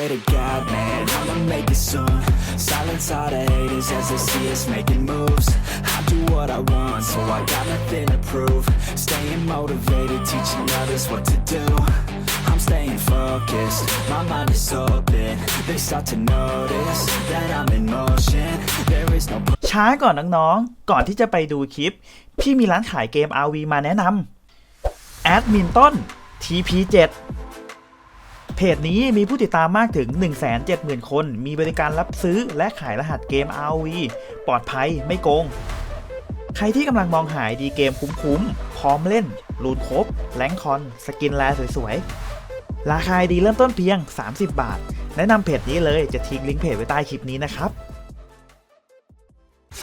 swear to God, man, I'ma make it soon. Silence all the haters as they see us making moves. I do what I want, so I got nothing to prove. Staying motivated, teaching others what to do. I'm staying focused, my mind is open. They start to notice that I'm in motion. There is no ช้าก่อนน้องๆ ก่อนที่จะไปดูคลิป พี่มีร้านขายเกม RV มาแนะนำแอดมินต้น TP7 เพจนี้มีผู้ติดตามมากถึง 170,000 คน มีบริการรับซื้อและขายรหัสเกม RV ปลอดภัยไม่โกง ใครที่กำลังมองหายดีเกมคุ้มๆ พร้อมเล่นรูนครบ แลงคอน สกินแลสวยๆ ราคาดีเริ่มต้นเพียง 30 บาท แนะนำเพจนี้เลยจะทิ้งลิงก์เพจไว้ใต้คลิปนี้นะครับ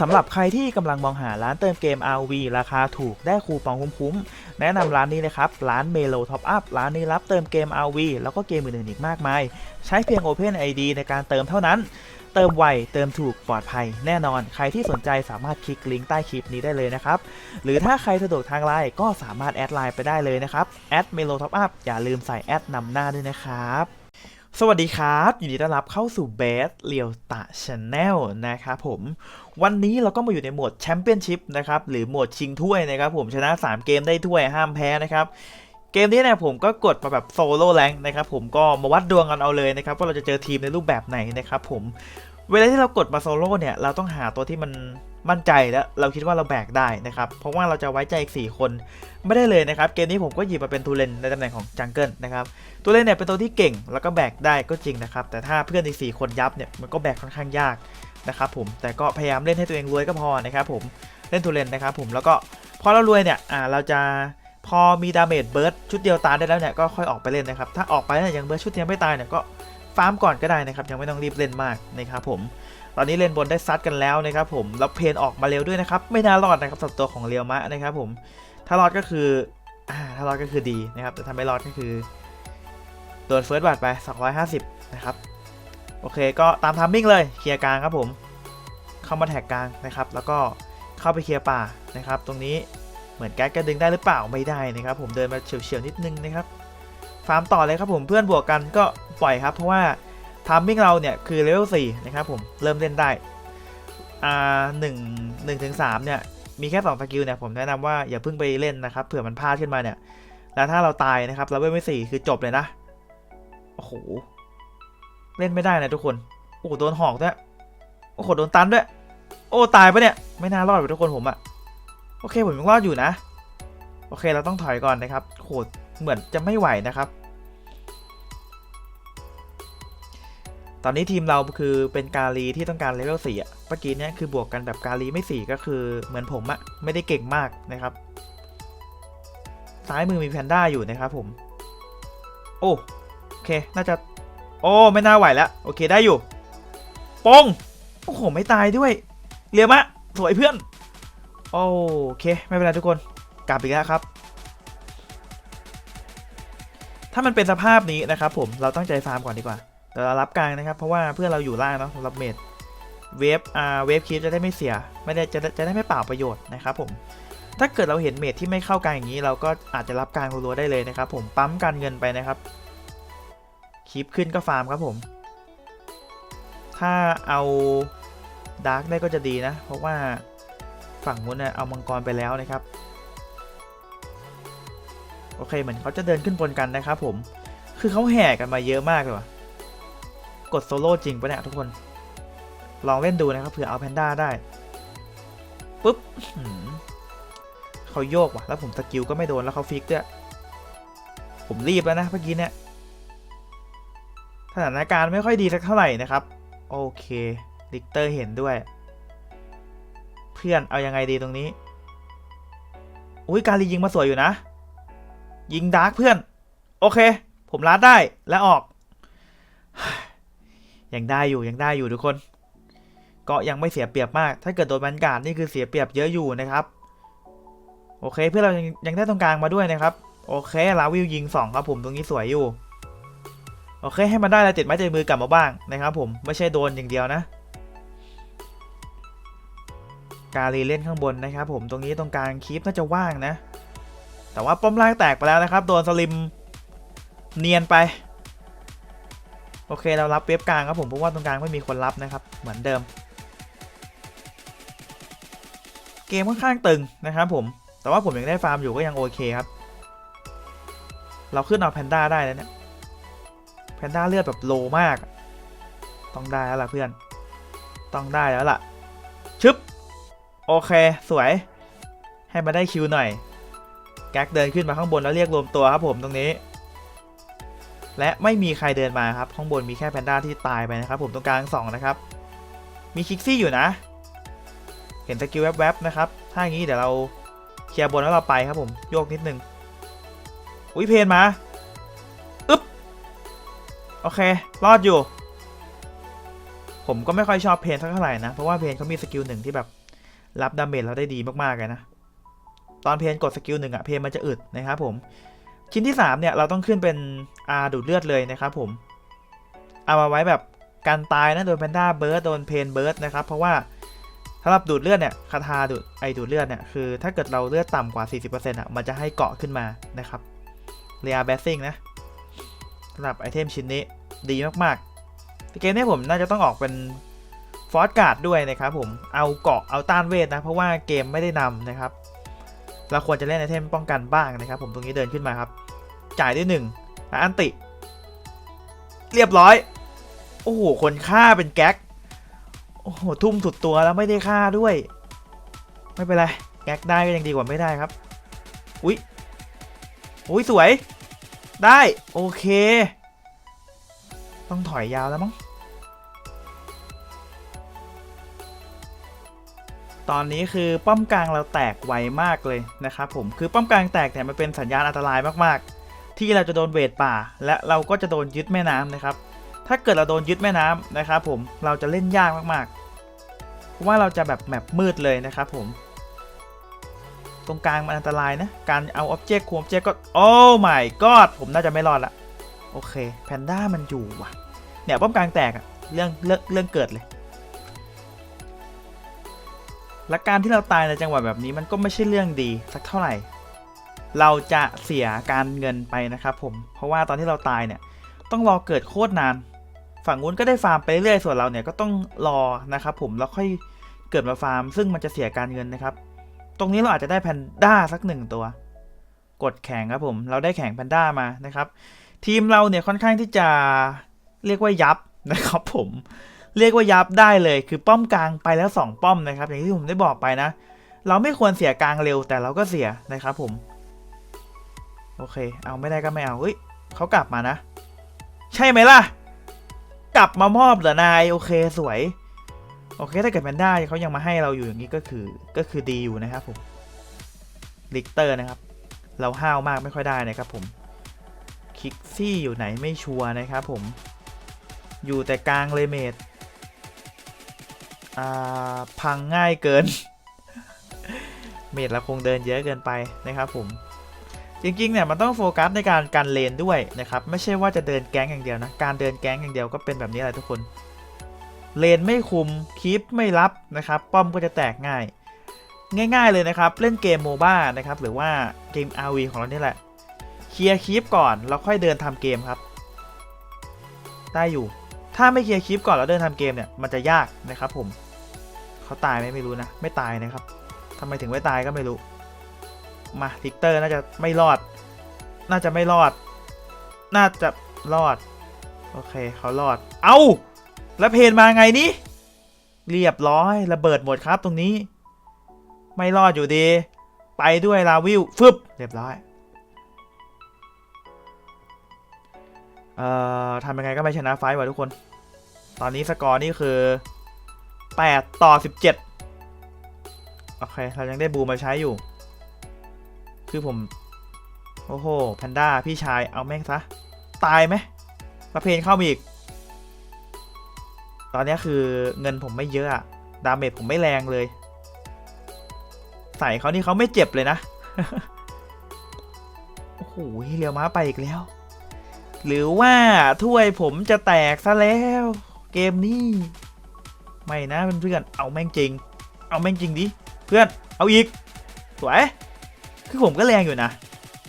สำหรับใครที่กำลังมองหาร้านเติมเกม RV ราคาถูกได้คูปองคุ้มๆ แนะนำร้านนี้เลยครับ ร้าน Melo Top Up ร้านนี้รับเติมเกม RV แล้วก็เกมอื่นๆอีกมากมาย ใช้เพียง Open ID ในการเติมเท่านั้น เติมไว เติมถูก ปลอดภัย แน่นอน ใครที่สนใจสามารถคลิกลิงก์ใต้คลิปนี้ได้เลยนะครับ หรือถ้าใครสะดวกทางไลน์ก็สามารถแอดไลน์ไปได้เลยนะครับ แอด Melo Top Up อย่าลืมใส่แอดนำหน้าด้วยนะครับ สวัสดีครับ ยินดีต้อนรับเข้าสู่เบสเรียวตะชาแนลนะครับผม วันนี้เราก็มาอยู่ในโหมดแชมเปี้ยนชิพนะครับ หรือโหมดชิงถ้วยนะครับผมชนะ 3 เกมได้ถ้วยห้ามแพ้นะครับ เกมนี้เนี่ยผมก็กดมาแบบโซโล่แรงนะครับผมก็มาวัดดวงกันเอาเลยนะครับ ว่าเราจะเจอทีมในรูปแบบไหนนะครับผม เวลาที่เรากดมาโซโล่เนี่ย เราต้องหาตัวที่มัน มั่นใจแล้วเราคิดว่าเราแบกได้นะครับเพราะว่าเราจะไว้ใจอีก4คนไม่ได้เลยนะครับเกมนี้ผมก็หยิบมาเป็นทูเลนในตำแหน่งของจังเกิลนะครับตัวเล่นเนี่ยเป็นตัวที่เก่งแล้วก็แบกได้ก็จริงนะครับแต่ถ้าเพื่อนอีก4คนยับเนี่ยมันก็แบกค่อนข้างยากนะครับผมแต่ก็พยายามเล่นให้ตัวเองรวยก็พอนะครับผมเล่นทูเลนนะครับผมแล้วก็พอเรารวยเนี่ยอ่าเราจะพอมีดาเมจเบิร์ดชุดเดียวตายได้แล้วเนี่ยก็ค่อยออกไปเล่นนะครับถ้าออกไปเนี่ยยังเบิร์ดชุดเดียวไม่ตายเนี่ยก็ฟาร์มก่อนก็ได้นะครับยังไม่ต้องรีบเล่นมากนะครับผม ตอนนี้เลนบนได้ซัดกันแล้วนะครับผมแล้วเพนออกมาเร็วด้วยนะครับ ไม่น่ารอดนะครับสำหรับตัวของเรียวมะนะครับผมถ้ารอดก็คือถ้ารอดก็คือดีนะครับแต่ถ้าไม่รอดก็คือโดนเฟิร์สบัตไป 250 นะครับ โอเคก็ตามทามมิ่งเลยเคลียร์กลางครับผมเข้ามาแท็กกลางนะครับ แล้วก็เข้าไปเคลียร์ป่านะครับ ตรงนี้เหมือนแก๊กจะดึงได้หรือเปล่าไม่ได้นะครับ ผมเดินมาเฉียวๆนิดนึงนะครับฟาร์มต่อเลยครับผมเพื่อนบวกกันก็ปล่อยครับ เพราะว่า ทามมิ่งเราเนี่ยคือเลเวล4นะครับผมเริ่มเล่นได้อ่าหนึ่งหนึ่งถึงสามเนี่ยมีแค่2สกิลเนี่ยผมแนะนำว่าอย่าเพิ่งไปเล่นนะครับเผื่อมันพลาดขึ้นมาเนี่ย แล้วถ้าเราตายนะครับเราไม่ไม่สี่คือจบเลยนะโอ้โหเล่นไม่ได้นะทุกคนโอ้โหโดนหอกด้วยโอ้โหโดนตันด้วย โอ้ตายปะเนี่ยไม่น่ารอดไปทุกคนผมอะโอเคผมยังรอดอยู่นะ โอเคเราต้องถอยก่อนนะครับโหเหมือนจะไม่ไหวนะครับ อนนี้ทีมเราคือเป็นกาลีที่ต้องการเลเวลสี่อะเมื่อกี้เนี่ยคือบวกกันแบบกาลีไม่สี่ก็คือเหมือนผมอะไม่ได้เก่งมากนะครับ ซ้ายมือมีแพนด้าอยู่นะครับผม โอ้โอเคน่าจะ โอ้ไม่น่าไหวแล้วโอเคได้อยู่ปงโอ้โหไม่ตายด้วยเรียมะสวยเพื่อน โอเค ไม่เป็นไรทุกคนกลับอีกแล้วครับ ถ้ามันเป็นสภาพนี้นะครับผมเราตั้งใจฟาร์มก่อนดีกว่า เดี๋ยวเรารับกลางนะครับ เพราะว่าเพื่อนเราอยู่ล่างเนาะสำหรับเมดเวฟอ่าเวฟคีปจะได้ไม่เสีย ไม่ได้จะจะได้ไม่เปล่าประโยชน์นะครับผมถ้าเกิดเราเห็นเมดที่ไม่เข้ากลางอย่างนี้ เราก็อาจจะรับกลางรัวๆได้เลยนะครับผมปั๊มการเงินไปนะครับคลิปขึ้นก็ฟาร์มครับผม ถ้าเอาดาร์กได้ก็จะดีนะ เพราะว่าฝั่งนู้นเนี่ยเอามังกรไปแล้วนะครับ โอเคเหมือนเขาจะเดินขึ้นบนกันนะครับผม คือเขาแห่กันมาเยอะมากเลยว่ะ กดโซโล่จริงปะเนี่ยทุกคน ลองเล่นดูนะครับเผื่อเอาแพนด้าได้ปุ๊บเขาโยกว่ะ แล้วผมสกิลก็ไม่โดนแล้วเขาฟิกด้วยผมรีบแล้วนะเมื่อกี้เนี่ยสถานการณ์ไม่ค่อยดีสักเท่าไหร่นะครับ โอเคลิกเตอร์เห็นด้วย เพื่อนเอายังไงดีตรงนี้ อุ้ยการียิงมาสวยอยู่นะ ยิงดาร์กเพื่อน โอเค ผมลัดได้และออก ยังได้อยู่ยังได้อยู่ทุกคน ก็ยังไม่เสียเปรียบมาก ถ้าเกิดโดนแบนการ์ดนี่คือเสียเปรียบเยอะอยู่นะครับ โอเคเพื่อเรายังยังได้ตรงกลางมาด้วยนะครับ โอเคลาวิวยิงสองครับผมตรงนี้สวยอยู่ โอเคให้มันได้แล้วติดไม้ติดมือกลับมาบ้างนะครับ ผมไม่ใช่โดนอย่างเดียวนะกาลีเล่นข้างบนนะครับ ผมตรงนี้ตรงกลางคีปน่าจะว่างนะ แต่ว่าป้อมล่างแตกไปแล้วนะครับโดนสลิมเนียนไป โอเคเรารับเว็บกลางครับผมเพราะว่าตรงกลางไม่มีคนรับนะครับ เหมือนเดิม เกมค่อนข้างตึงนะครับผม แต่ว่าผมยังได้ฟาร์มอยู่ก็ยังโอเคครับ เราขึ้นเอาแพนด้าได้แล้วเนี่ยแพนด้าเลือดแบบโลมาก ต้องได้แล้วล่ะเพื่อน ต้องได้แล้วล่ะ ชึบ โอเค สวย ให้มาได้คิวหน่อย แก๊กเดินขึ้นมาข้างบนแล้วเรียกรวมตัวครับผมตรงนี้ และไม่มีใครเดินมาครับ ข้างบนมีแค่แพนด้าที่ตายไปนะครับผมตรงกลางสองนะครับ มีคิกซี่อยู่นะ เห็นสกิลแวบๆนะครับ ถ้าอย่างนี้เดี๋ยวเราเคลียร์บนแล้วเราไปครับผม โยกนิดนึง อุ้ยเพนมา อึ๊บ โอเค รอดอยู่ ผมก็ไม่ค่อยชอบเพนเท่าไหร่นะ เพราะว่าเพนเขามีสกิลหนึ่งที่แบบ รับดาเมจเราได้ดีมากๆเลยนะ ตอนเพนกดสกิลหนึ่งอะเพนมันจะอึดนะครับผม ชิ้นที่ 3 เนี่ย เราต้องขึ้นเป็นอาดูดเลือดเลยนะครับผม เอามาไว้แบบการตายนะโดนแพนด้าเบิร์ดโดนเพนเบิร์ดนะครับ เพราะว่าสำหรับดูดเลือดเนี่ยคาทาดูดไอดูดเลือดเนี่ยคือถ้าเกิดเราเลือดต่ำกว่า 40%อะมันจะให้เกาะขึ้นมานะครับเรียแบสซิ่งนะสำหรับไอเทมชิ้นนี้ดีมากๆเกมนี้ผมน่าจะต้องออกเป็นฟอร์สการ์ดด้วยนะครับผมเอาเกาะเอาต้านเวทนะ เพราะว่าเกมไม่ได้นำนะครับ เราควรจะเล่นไอเทมป้องกันบ้างนะครับ ผมตรงนี้เดินขึ้นมาครับ จ่ายด้วยหนึ่งอันติ เรียบร้อย โอ้โห คนฆ่าเป็นแก๊ก โอ้โห ทุ่มสุดตัวแล้วไม่ได้ฆ่าด้วย ไม่เป็นไร แก๊กได้ก็ยังดีกว่าไม่ได้ครับ อุ๊ยอุ้ยสวย ได้ โอเค ต้องถอยยาวแล้วมั้ง ตอนนี้คือป้อมกลางเราแตกไวมากเลยนะครับผมคือป้อมกลางแตกเนี่ยมันเป็นสัญญาณอันตรายมากๆ ที่เราจะโดนเวทป่า และเราก็จะโดนยึดแม่น้ำนะครับ ถ้าเกิดเราโดนยึดแม่น้ำนะครับผมเราจะเล่นยากมากๆเพราะว่าเราจะแบบแมปมืดเลยนะครับผม ตรงกลางมันอันตรายนะการเอาอ็อบเจกต์ควมเจกต์ก็โอ้ my god ผมน่าจะไม่รอดละโอเคแพนด้ามันอยู่ว่ะเนี่ยป้อมกลางแตกอะเรื่องเรื่องเรื่องเกิดเลย และการที่เราตายในจังหวะแบบนี้มันก็ไม่ใช่เรื่องดีสักเท่าไหร่ เราจะเสียการเงินไปนะครับผม เพราะว่าตอนที่เราตายเนี่ยต้องรอเกิดโคตรนาน ฝั่งนู้นก็ได้ฟาร์มไปเรื่อยส่วนเราเนี่ยก็ต้องรอนะครับผมแล้วค่อยเกิดมาฟาร์ม ซึ่งมันจะเสียการเงินนะครับ ตรงนี้เราอาจจะได้แพนด้าสักหนึ่งตัว กดแข่งครับผม เราได้แข่งแพนด้ามานะครับ ทีมเราเนี่ยค่อนข้างที่จะเรียกว่ายับนะครับผม เรียกว่ายับได้เลย คือป้อมกลางไปแล้ว 2 ป้อมนะครับ อย่างที่ผมได้บอกไปนะ เราไม่ควรเสียกลางเร็วแต่เราก็เสียนะครับผม โอเค เอาไม่ได้ก็ไม่เอาเฮ้ยเขากลับมานะ ใช่ไหมล่ะ กลับมามอบเหรอนายโอเคสวย โอเคถ้าเกิดแพนด้าเขายังมาให้เราอยู่อย่างนี้ก็คือก็คือดีอยู่นะครับผมลิกเตอร์นะครับ เราห้าวมากไม่ค่อยได้นะครับผมคิกซี่อยู่ไหนไม่ชัวร์นะครับผม อยู่แต่กลางเลยเมด อ่าพังง่ายเกิน เมดเราคงเดินเยอะเกินไปนะครับผมจริงๆเนี่ยมันต้องโฟกัสในการกันเลนด้วยนะครับไม่ใช่ว่าจะเดินแก๊งอย่างเดียวนะการเดินแก๊งอย่างเดียวก็เป็นแบบนี้แหละทุกคน เลนไม่คุมคีปไม่รับนะครับป้อมก็จะแตกง่าย ง่ายๆเลยนะครับเล่นเกมโมบ้านะครับหรือว่าเกม RV ของเรานี่แหละเคลียร์คีปก่อนแล้วค่อยเดินทำเกมครับ ได้อยู่ ถ้าไม่เคลียร์คลิปก่อนแล้วเดินทำเกมเนี่ยมันจะยากนะครับผม เขาตายไหมไม่รู้นะ ไม่ตายนะครับทำไมถึงไม่ตายก็ไม่รู้ มาทิกเตอร์น่าจะไม่รอด น่าจะไม่รอด น่าจะรอด โอเคเขารอด เอา้า แล้วเพนมาไงนี่ เรียบร้อยระเบิดหมดครับตรงนี้ ไม่รอดอยู่ดี ไปด้วยลาวิวฟึบเรียบร้อย เอ่อทำยังไงก็ไม่ชนะไฟท์ว่ะทุกคน ตอนนี้สกอร์นี่คือ 8 ต่อ 17 โอเค เรายังได้บูมาใช้อยู่ คือผม โอ้โห แพนด้า พี่ชาย เอาแม่งซะ ตายไหมประเพนเข้ามาอีก ตอนนี้คือเงินผมไม่เยอะอะดาเมจผมไม่แรงเลย ใส่เขานี่เขาไม่เจ็บเลยนะ โอ้โหเรียวม้าไปอีกแล้ว หรือว่าถ้วยผมจะแตกซะแล้ว เกมนี้ ไม่นะเพื่อนๆเอาแม่งจริง เอาแม่งจริงดิเพื่อนเอาอีกสวยคือผมก็แรงอยู่นะ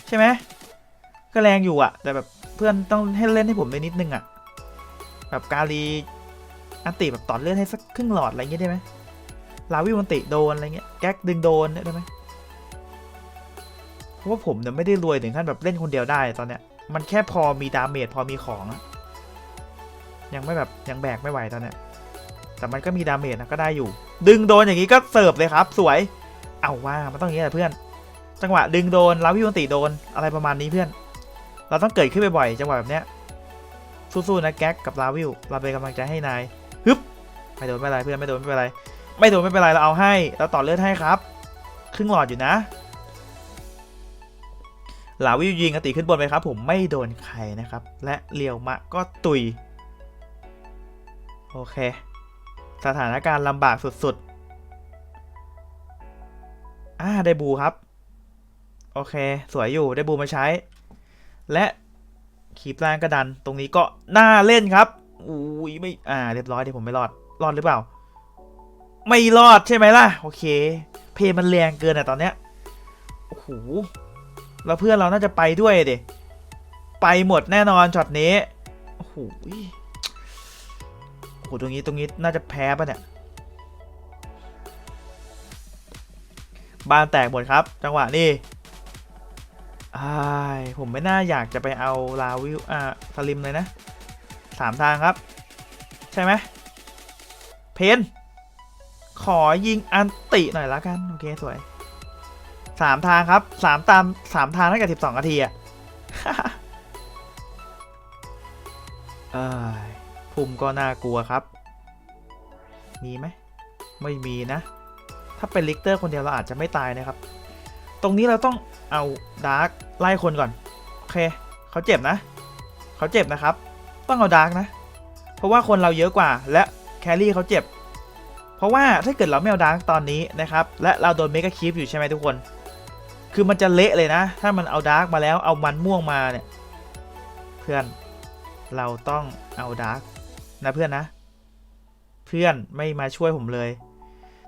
ใช่ไหมก็แรงอยู่อะแต่แบบเพื่อนต้องให้เล่นให้ผมได้นิดนึงอะแบบกาลีอันติแบบต่อเลือดให้สักครึ่งหลอดอะไรเงี้ยได้ไหมลาวิวันติโดนอะไรเงี้ยแก๊กดึงโดนได้ไหมเพราะว่าผมเนี่ยไม่ได้รวยถึงขั้นแบบเล่นคนเดียวได้ตอนเนี้ยมันแค่พอมีดาเมจพอมีของอยังไม่แบบยังแบกไม่ไหวตอนเนี้ย แต่มันก็มีดาเมจนะก็ได้อยู่ ดึงโดนอย่างนี้ก็เสิร์ฟเลยครับ สวย เอาว่ามันต้องอย่างนี้แหละเพื่อน จังหวะดึงโดนลาวิวันติโดนอะไรประมาณนี้เพื่อน เราต้องเกิดขึ้นบ่อยๆจังหวะแบบเนี้ยสู้ๆนะแก๊กกับลาวิวเราเป็นกำลังใจให้นายฮึบไม่โดนไม่เป็นไรเพื่อนไม่โดนไม่เป็นไร ไม่โดนไม่เป็นไรเราเอาให้เราต่อเลือดให้ครับ ครึ่งหลอดอยู่นะลาวิวยิงอติขึ้นบนไปครับ ผมไม่โดนใครนะครับ และเลียวมะก็ตุย โอเค สถานการณ์ลำบากสุดๆ อ่า ได้บูครับ โอเค สวยอยู่ ได้บูมาใช้ และขีปล่างกระดัน ตรงนี้ก็น่าเล่นครับ อุ้ยไม่ อ่า เรียบร้อยเดี๋ยวผมไม่รอด รอดหรือเปล่า ไม่รอดใช่ไหมล่ะ โอเค เพลย์มันแรงเกินอะตอนเนี้ย โอ้โห แล้วเพื่อนเราน่าจะไปด้วยเดไปหมดแน่นอนช็อตนี้ โอ้โห หตรงนี้ตรงนี้น่าจะแพ้ป่ะเนี่ยบ้านแตกหมดครับ จังหวะนี้อ้ผมไม่น่าอยากจะไปเอาลาวิวอ่าสลิมเลยนะสามทางครับ ใช่ไหมเพนขอยิงอันติหน่อยละกัน โอเค สวยสามทางครับสามตามสามทางตั้งแต่สิบสองนาทีอะเอ้ย ภูมิก็น่ากลัวครับ มีไหมไม่มีนะ ถ้าเป็นลิกเตอร์คนเดียวเราอาจจะไม่ตายนะครับ ตรงนี้เราต้องเอาดาร์กไล่คนก่อน โอเคเขาเจ็บนะ เขาเจ็บนะครับ ต้องเอาดาร์กนะ เพราะว่าคนเราเยอะกว่าและแครี่เขาเจ็บ เพราะว่าถ้าเกิดเราไม่เอาดาร์กตอนนี้นะครับ และเราโดนเมกะคีฟอยู่ใช่ไหมทุกคน คือมันจะเละเลยนะ ถ้ามันเอาดาร์กมาแล้วเอามันม่วงมาเนี่ย เพื่อนเราต้องเอาดาร์ก นะเพื่อนนะ เพื่อนไม่มาช่วยผมเลย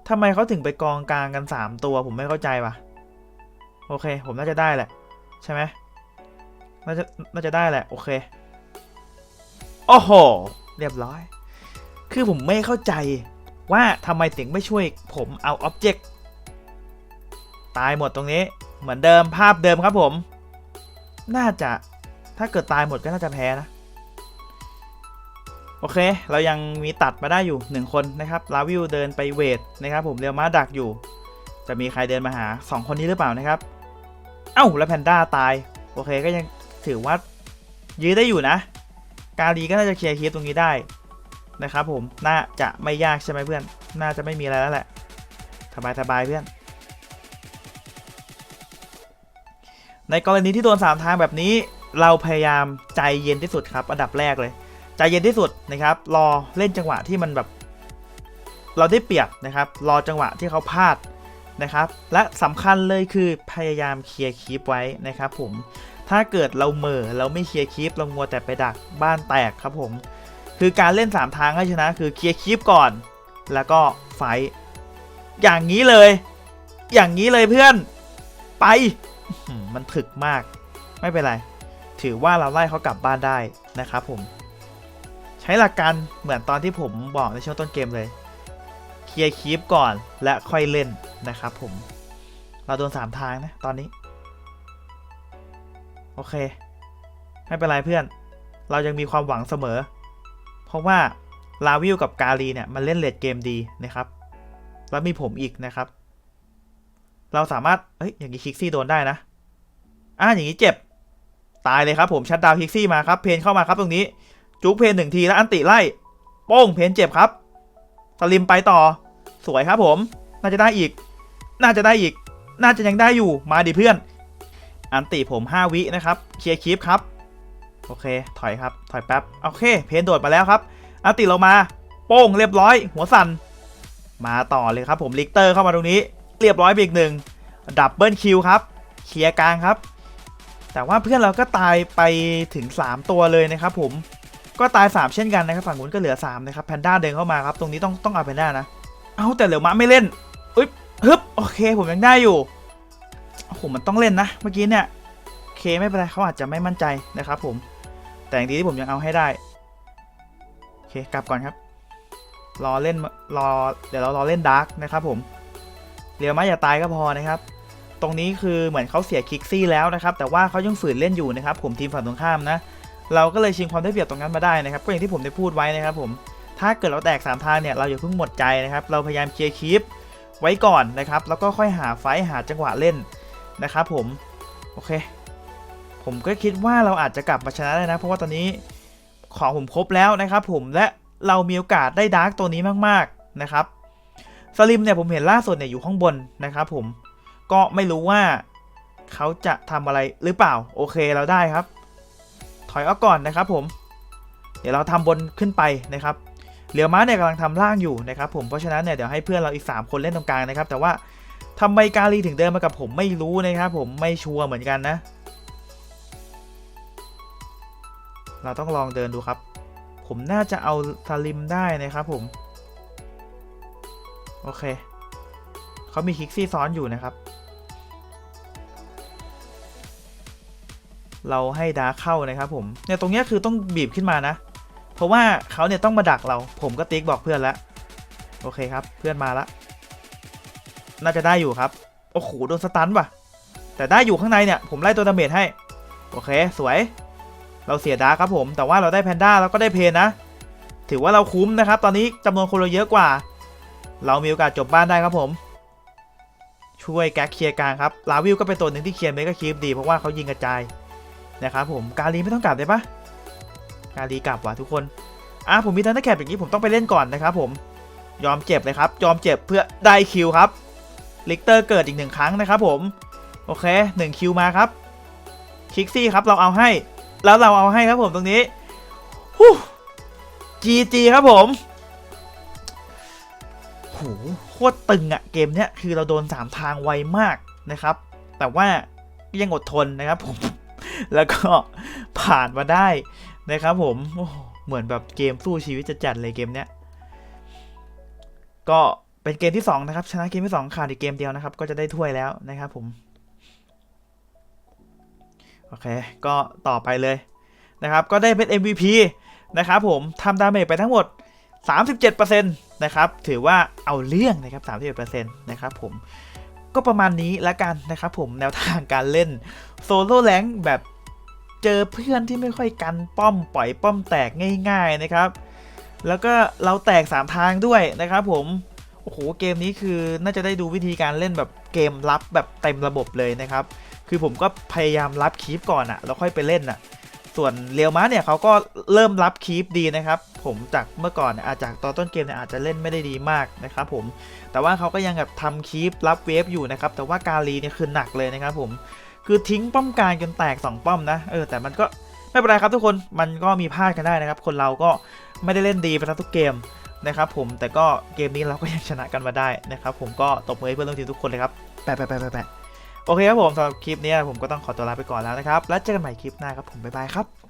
ทำไมเขาถึงไปกองกลางกัน 3 ตัวผมไม่เข้าใจว่ะ โอเค ผมน่าจะได้แหละ ใช่ไหมน่าจะน่าจะได้แหละ โอเคโอ้โหเรียบร้อย คือผมไม่เข้าใจว่าทำไมถึงไม่ช่วยผมเอาอ็อบเจกต์ตายหมดตรงนี้ เหมือนเดิมภาพเดิมครับผม น่าจะถ้าเกิดตายหมดก็น่าจะแพ้นะ โอเค เรายังมีตัดมาได้อยู่ 1 คนนะครับ ลาวิวเดินไปเวทนะครับผมเรียวมาดักอยู่ จะมีใครเดินมาหา 2 คนนี้หรือเปล่านะครับ เอ้า แล้วแพนด้าตาย โอเคก็ยังถือว่ายื้อได้อยู่นะ กาลีก็น่าจะเคลียร์คีตรงนี้ได้นะครับผม น่าจะไม่ยากใช่ไหมเพื่อน น่าจะไม่มีอะไรแล้วแหละ สบายสบายเพื่อน ในกรณีที่โดนสามทางแบบนี้ เราพยายามใจเย็นที่สุดครับ อันดับแรกเลย ใจเย็นที่สุดนะครับ รอเล่นจังหวะที่มันแบบ เราได้เปรียบนะครับ รอจังหวะที่เขาพลาดนะครับ และสำคัญเลยคือพยายามเคลียร์คีปไว้นะครับ ผมถ้าเกิดเราเมอเราไม่เคลียร์คีปเรามัวแต่ไปดักบ้านแตกครับผม คือการเล่น 3 ทางให้ชนะ คือเคลียร์คีปก่อน แล้วก็ไฟท์อย่างนี้เลย อย่างนี้เลยเพื่อนไปมันถึกมาก ไม่เป็นไร ถือว่าเราไล่เขากลับบ้านได้นะครับผม ใช้หลักการเหมือนตอนที่ผมบอกในช่วงต้นเกมเลย เคลียร์คีปก่อนและค่อยเล่นนะครับผม เราโดน3ทางนะตอนนี้ โอเค ไม่เป็นไรเพื่อน เรายังมีความหวังเสมอ เพราะว่าลาวิวกับกาลีเนี่ยมันเล่นเลดเกมดีนะครับ แล้วมีผมอีกนะครับ เราสามารถเอ้ย อย่างนี้คิกซี่โดนได้นะ อ่าอย่างนี้เจ็บ ตายเลยครับผม ชัดดาวคิกซี่มาครับ เพนเข้ามาครับตรงนี้ จุกเพนหนึ่งทีแล้วอันติไล่ โป้งเพนเจ็บครับ สลิมไปต่อ สวยครับผม น่าจะได้อีก น่าจะได้อีก น่าจะยังได้อยู่ มาดิเพื่อน อันติผม5วินะครับ เคลียร์คลิปครับ โอเค ถอยครับ ถอยแป๊บ โอเค เพนโดดมาแล้วครับ อันติเรามา โป้งเรียบร้อย หัวสั่น มาต่อเลยครับผม ลิกเตอร์เข้ามาตรงนี้ เรียบร้อยไปอีกหนึ่ง ดับเบิลคิวครับ เคลียร์กลางครับแต่ว่าเพื่อนเราก็ตายไปถึง 3 ตัวเลยนะครับผม ก็ตาย 3 เช่นกันนะครับฝั่งนู้นก็เหลือ3นะครับแพนด้าเดินเข้ามาครับตรงนี้ต้องต้องเอาแพนด้านะ เอาแต่เหลือมะไม่เล่นอึ๊บฮึบโอเคผมยังได้อยู่โอ้โหมันต้องเล่นนะ เมื่อกี้เนี่ยโอเคไม่เป็นไรเขาอาจจะไม่มั่นใจนะครับผมแต่อย่างดีที่ผมยังเอาให้ได้โอเคกลับก่อนครับ รอเล่นรอเดี๋ยวเรารอเล่นดาร์กนะครับผมเรียวมาอย่าตายก็พอนะครับตรงนี้คือเหมือนเขาเสียคิกซี่แล้วนะครับแต่ว่าเขายังฝืนเล่นอยู่นะครับผมทีมฝั่งตรงข้ามนะ เราก็เลยชิงความได้เปรียบตรงนั้นมาได้นะครับ ก็อย่างที่ผมได้พูดไว้นะครับผม ถ้าเกิดเราแตกสามทางเนี่ย เราอย่าเพิ่งหมดใจนะครับ เราพยายามเคลียร์คลิปไว้ก่อนนะครับ แล้วก็ค่อยหาไฟหาจังหวะเล่นนะครับผม โอเค ผมก็คิดว่าเราอาจจะกลับมาชนะได้นะ เพราะว่าตอนนี้ของผมครบแล้วนะครับผม และเรามีโอกาสได้ดาร์กตัวนี้มากๆนะครับ สลิมเนี่ยผมเห็นล่าสุดเนี่ยอยู่ข้างบนนะครับผม ก็ไม่รู้ว่าเขาจะทำอะไรหรือเปล่า โอเคเราได้ครับ ถอยออกก่อนนะครับผม เดี๋ยวเราทำบนขึ้นไปนะครับเหลียวม้าเนี่ยกำลังทำล่างอยู่นะครับผมเพราะฉะนั้นเนี่ยเดี๋ยวให้เพื่อนเราอีก 3 คนเล่นตรงกลางนะครับ แต่ว่าทำไมกาลีถึงเดินมากับผมไม่รู้นะครับผมไม่ชัวร์เหมือนกันนะ เราต้องลองเดินดูครับ ผมน่าจะเอาสลิมได้นะครับผม โอเคเขามีคิกซี่ซ้อนอยู่นะครับ เราให้ดาร์เข้านะครับผมเนี่ยตรงเนี้ยคือต้องบีบขึ้นมานะ เพราะว่าเขาเนี่ยต้องมาดักเรา ผมก็ติ๊กบอกเพื่อนแล้วโอเคครับ เพื่อนมาละน่าจะได้อยู่ครับ โอ้โหโดนสตันป่ะ แต่ได้อยู่ข้างในเนี่ย ผมไล่ตัวดาเมจให้ โอเค สวย เราเสียดาร์ครับผม แต่ว่าเราได้แพนด้าแล้วก็ได้เพนนะ ถือว่าเราคุ้มนะครับ ตอนนี้จำนวนคนเราเยอะกว่า เรามีโอกาสจบบ้านได้ครับผม ช่วยแก๊กเคลียร์กลางครับ ลาวิลก็เป็นตัวหนึ่งที่เคลียร์เมกะคีฟดีเพราะว่าเขายิงกระจาย นะครับผมกาลีไม่ต้องกลับได้ปะกาลีกลับว่ะทุกคนอะผมมีทันเดอร์แคปอย่างนี้ผมต้องไปเล่นก่อนนะครับผมยอมเจ็บเลยครับ ยอมเจ็บเพื่อได้คิวครับลิกเตอร์เกิดอีกหนึ่งครั้งนะครับผม โอเคหนึ่งคิวมาครับคิกซี่ครับเราเอาให้ แล้วเราเอาให้ครับผมตรงนี้ฮู้ GG ครับผมโหโคตรตึงอะเกมเนี้ยคือเราโดน 3 ทางไวมากนะครับ แต่ว่ายังอดทนนะครับผม แล้วก็ผ่านมาได้นะครับผมเหมือนแบบเกมสู้ชีวิตจะจัดเลยเกมเนี้ย ก็เป็นเกมที่ 2 นะครับ ชนะเกมที่ 2 ขาดอีกเกมเดียวนะครับ ก็จะได้ถ้วยแล้วนะครับผม โอเค ก็ต่อไปเลยนะครับ ก็ได้เป็น MVP นะครับผมทำดาเมจไปทั้งหมด 37%นะครับ ถือว่าเอาเรื่องนะครับ31%นะครับผม ก็ประมาณนี้ละกันนะครับผมแนวทางการเล่นโซโล่แรงแบบเจอเพื่อนที่ไม่ค่อยกันป้อมปล่อยป้อมแตกง่าย ๆนะครับ แล้วก็เราแตก 3 ทางด้วยนะครับผมโอ้โหเกมนี้คือน่าจะได้ดูวิธีการเล่นแบบเกมรับแบบเต็มระบบเลยนะครับ คือผมก็พยายามรับคีปก่อนอะแล้วค่อยไปเล่นอะ ส่วนเรียวมาเนี่ยเขาก็เริ่มรับคีปดีนะครับ ผมจากเมื่อก่อนเนี่ยอาจจากตอนต้นเกมเนี่ยอาจจะเล่นไม่ได้ดีมากนะครับผมแต่ว่าเขาก็ยังแบบทำคีปรับเวฟอยู่นะครับแต่ว่ากาลีเนี่ยคือหนักเลยนะครับผมคือทิ้งป้อมกลางจนแตก 2 ป้อมนะเออแต่มันก็ไม่เป็นไรครับทุกคนมันก็มีพลาดกันได้นะครับ คนเราก็ไม่ได้เล่นดีไปทั้งทุกเกมนะครับผมแต่ก็เกมนี้เราก็ยังชนะกันมาได้นะครับผมก็ตบมือให้เพื่อนร่วมทีมทุกคนเลยครับแปะแปะแปะแปะแปะ โอเคครับผมสำหรับคลิปนี้ผมก็ต้องขอตัวลาไปก่อนแล้วนะครับ แล้วเจอกันใหม่คลิปหน้าครับผมบ๊ายบายครับ